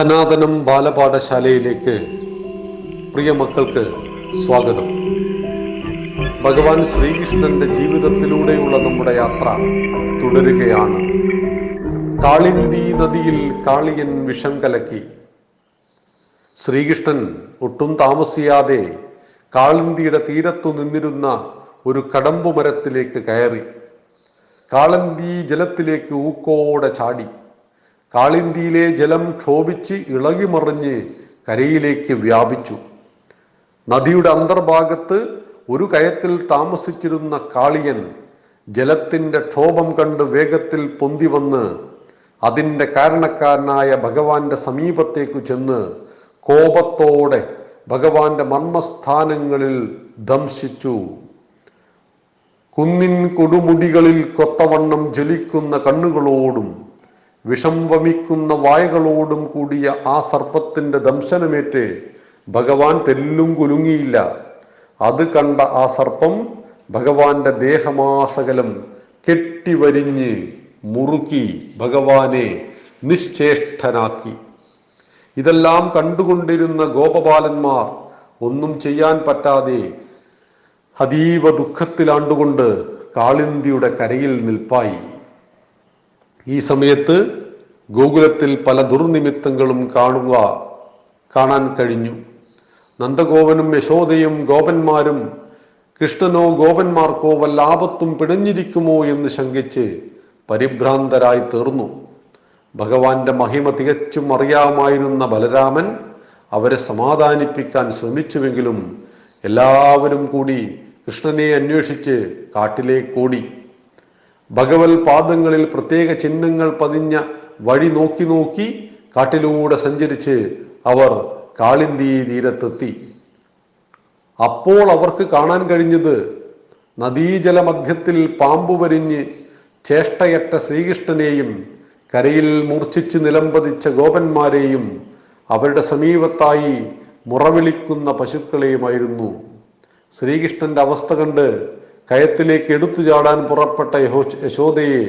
സനാതനം ബാലപാഠശാലയിലേക്ക് പ്രിയ മക്കൾക്ക് സ്വാഗതം. ഭഗവാൻ ശ്രീകൃഷ്ണന്റെ ജീവിതത്തിലൂടെയുള്ള നമ്മുടെ യാത്ര തുടരുകയാണ്. കാളിന്തി നദിയിൽ കാളിയൻ വിഷം കലക്കി. ശ്രീകൃഷ്ണൻ ഒട്ടും താമസിയാതെ കാളിന്തിയുടെ തീരത്തു നിന്നിരുന്ന ഒരു കടമ്പു മരത്തിലേക്ക് കയറി. കാളന്തി ജലത്തിലേക്ക് ഊക്കോടെ ചാടി. കാളിന്തിയിലെ ജലം ക്ഷോഭിച്ച് ഇളകിമറിഞ്ഞ് കരയിലേക്ക് വ്യാപിച്ചു. നദിയുടെ അന്തർഭാഗത്ത് ഒരു കയത്തിൽ താമസിച്ചിരുന്ന കാളിയൻ ജലത്തിന്റെ ക്ഷോഭം കണ്ട് വേഗത്തിൽ പൊന്തി വന്ന് അതിന്റെ കാരണക്കാരനായ ഭഗവാന്റെ സമീപത്തേക്കു ചെന്ന് കോപത്തോടെ ഭഗവാന്റെ മർമ്മസ്ഥാനങ്ങളിൽ ദംശിച്ചു. കുന്നിൻ കൊടുമുടികളിൽ കൊത്തവണ്ണം ജ്വലിക്കുന്ന കണ്ണുകളോടും വിഷം വമിക്കുന്ന വായകളോടും കൂടിയ ആ സർപ്പത്തിന്റെ ദംശനമേറ്റ് ഭഗവാൻ തെല്ലും കുലുങ്ങിയില്ല. അത് കണ്ട ആ സർപ്പം ഭഗവാന്റെ ദേഹമാസകലം കെട്ടിവരിഞ്ഞ് മുറുക്കി ഭഗവാനെ നിശ്ചേഷ്ടനാക്കി ഇതെല്ലാം കണ്ടുകൊണ്ടിരുന്ന ഗോപബാലന്മാർ ഒന്നും ചെയ്യാൻ പറ്റാതെ അതീവ ദുഃഖത്തിലാണ്ടുകൊണ്ട് കാളിന്തിയുടെ കരയിൽ നിൽപ്പായി. ഈ സമയത്ത് ഗോകുലത്തിൽ പല ദുർനിമിത്തങ്ങളും കാണുക കാണാൻ കഴിഞ്ഞു. നന്ദഗോപനും യശോദയും ഗോപന്മാരും കൃഷ്ണനോ ഗോപന്മാർക്കോ വല്ല ആപത്തും പിണഞ്ഞിരിക്കുമോ എന്ന് ശങ്കിച്ച് പരിഭ്രാന്തരായി തീർന്നു. ഭഗവാന്റെ മഹിമ തികച്ചും അറിയാമായിരുന്ന ബലരാമൻ അവരെ സമാധാനിപ്പിക്കാൻ ശ്രമിച്ചുവെങ്കിലും എല്ലാവരും കൂടി കൃഷ്ണനെ അന്വേഷിച്ച് കാട്ടിലേക്കോടി ഭഗവത് പാദങ്ങളിൽ പ്രത്യേക ചിഹ്നങ്ങൾ പതിഞ്ഞ വഴി നോക്കി നോക്കി കാട്ടിലൂടെ സഞ്ചരിച്ച് അവർ കാളിന്തി തീരത്തെത്തി. അപ്പോൾ അവർക്ക് കാണാൻ കഴിഞ്ഞത് നദീജല മധ്യത്തിൽ പാമ്പു വരിഞ്ഞ് ചേഷ്ടയറ്റ ശ്രീകൃഷ്ണനെയും കരയിൽ മൂർച്ഛിച്ച് നിലംപതിച്ച ഗോപന്മാരെയും അവരുടെ സമീപത്തായി മുറവിളിക്കുന്ന പശുക്കളെയുമായിരുന്നു. ശ്രീകൃഷ്ണന്റെ അവസ്ഥ കണ്ട് കയത്തിലേക്ക് എടുത്തു ചാടാൻ പുറപ്പെട്ട യശോദയെ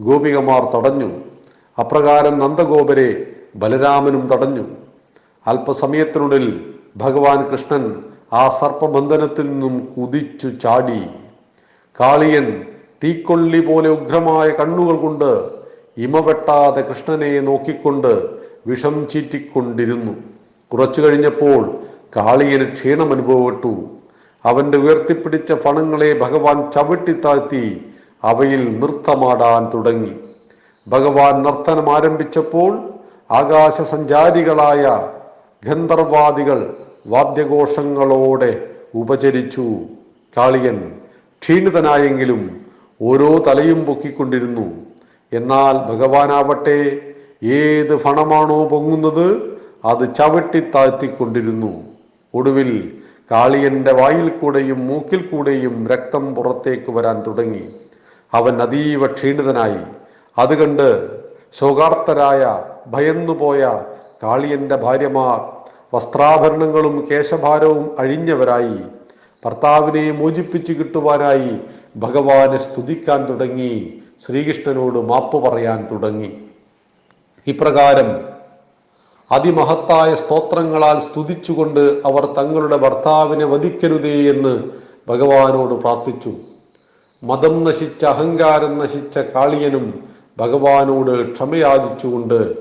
ഗോപികമാർ തടഞ്ഞു. അപ്രകാരം നന്ദഗോപരെ ബലരാമനും തടഞ്ഞു. അല്പസമയത്തിനുള്ളിൽ ഭഗവാൻ കൃഷ്ണൻ ആ സർപ്പബന്ധനത്തിൽ നിന്നും കുതിച്ചു ചാടി. കാളിയൻ തീക്കൊള്ളി പോലെ ഉഗ്രമായ കണ്ണുകൾ കൊണ്ട് ഇമവെട്ടാതെ കൃഷ്ണനെ നോക്കിക്കൊണ്ട് വിഷം ചീറ്റിക്കൊണ്ടിരുന്നു. കുറച്ചു കഴിഞ്ഞപ്പോൾ കാളിയന് ക്ഷീണം അനുഭവപ്പെട്ടു അവന്റെ ഉയർത്തിപ്പിടിച്ച ഫണങ്ങളെ ഭഗവാൻ ചവിട്ടിത്താഴ്ത്തി അവയിൽ നൃത്തമാടാൻ തുടങ്ങി. ഭഗവാൻ നർത്തനം ആരംഭിച്ചപ്പോൾ ആകാശ ആകാശസഞ്ചാരികളായ ഗന്ധർവാദികൾ വാദ്യഘോഷങ്ങളോടെ ഉപചരിച്ചു. കാളിയൻ ക്ഷീണിതനായെങ്കിലും ഓരോ തലയും പൊക്കിക്കൊണ്ടിരുന്നു. എന്നാൽ ഭഗവാനാവട്ടെ ഏത് ഫണമാണോ പൊങ്ങുന്നത് അത് ചവിട്ടി താഴ്ത്തിക്കൊണ്ടിരുന്നു. ഒടുവിൽ കാളിയന്റെ വായിൽ കൂടെയും മൂക്കിൽ കൂടെയും രക്തം പുറത്തേക്ക് വരാൻ തുടങ്ങി. അവൻ അതീവ ക്ഷീണിതനായി. അത് കണ്ട് ശോകാർത്തരായ ഭയന്നുപോയ കാളിയന്റെ ഭാര്യമാർ വസ്ത്രാഭരണങ്ങളും കേശഭാരവും അഴിഞ്ഞവരായി. ഭർത്താവിനെ മോചിപ്പിച്ചു കിട്ടുവാനായി ഭഗവാനെ സ്തുതിക്കാൻ തുടങ്ങി. ശ്രീകൃഷ്ണനോട് മാപ്പ് പറയാൻ തുടങ്ങി. ഇപ്രകാരം അതിമഹത്തായ സ്തോത്രങ്ങളാൽ സ്തുതിച്ചുകൊണ്ട് അവർ തങ്ങളുടെ ഭർത്താവിനെ വധിക്കരുതേ എന്ന് ഭഗവാനോട് പ്രാർത്ഥിച്ചു. മതം നശിച്ച അഹങ്കാരം നശിച്ച കാളിയനും ഭഗവാനോട് ക്ഷമയാചിച്ചുകൊണ്ട്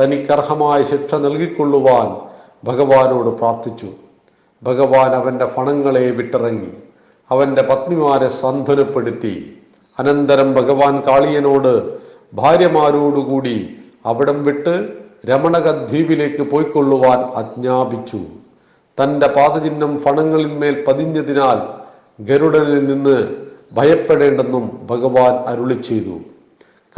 തനിക്കർഹമായ ശിക്ഷ നൽകിക്കൊള്ളുവാൻ ഭഗവാനോട് പ്രാർത്ഥിച്ചു. ഭഗവാൻ അവന്റെ പണങ്ങളെ വിട്ടിറങ്ങി. അവന്റെ പത്നിമാരെ സാന്ത്വനപ്പെടുത്തി. അനന്തരം ഭഗവാൻ കാളിയനോട് ഭാര്യമാരോടുകൂടി അവിടം വിട്ട് രമണക ദ്വീപിലേക്ക് പോയിക്കൊള്ളുവാൻ ആജ്ഞാപിച്ചു. തന്റെ പാദചിഹ്നം ഫണങ്ങളിന്മേൽ പതിഞ്ഞതിനാൽ ഗരുഡനിൽ നിന്ന് ഭയപ്പെടേണ്ടെന്നും ഭഗവാൻ അരുളി ചെയ്തു.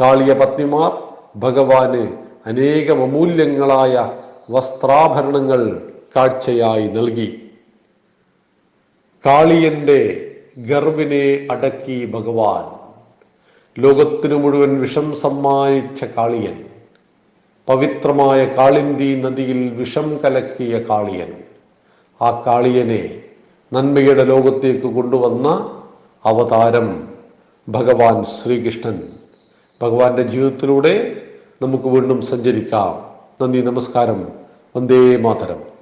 കാളിയ പത്നിമാർ ഭഗവാന് അനേകം അമൂല്യങ്ങളായ വസ്ത്രാഭരണങ്ങൾ കാഴ്ചയായി നൽകി. കാളിയന്റെ ഗർവിനെ അടക്കി ഭഗവാൻ. ലോകത്തിനു മുഴുവൻ വിഷം സമ്മാനിച്ച കാളിയൻ. പവിത്രമായ കാളിന്തി നദിയിൽ വിഷം കലക്കിയ കാളിയൻ. ആ കാളിയനെ നന്മയുടെ ലോകത്തേക്ക് കൊണ്ടുവന്ന അവതാരം ഭഗവാൻ ശ്രീകൃഷ്ണൻ. ഭഗവാന്റെ ജീവിതത്തിലൂടെ നമുക്ക് വീണ്ടും സഞ്ചരിക്കാം. നന്ദി നമസ്കാരം. വന്ദേ മാതരം.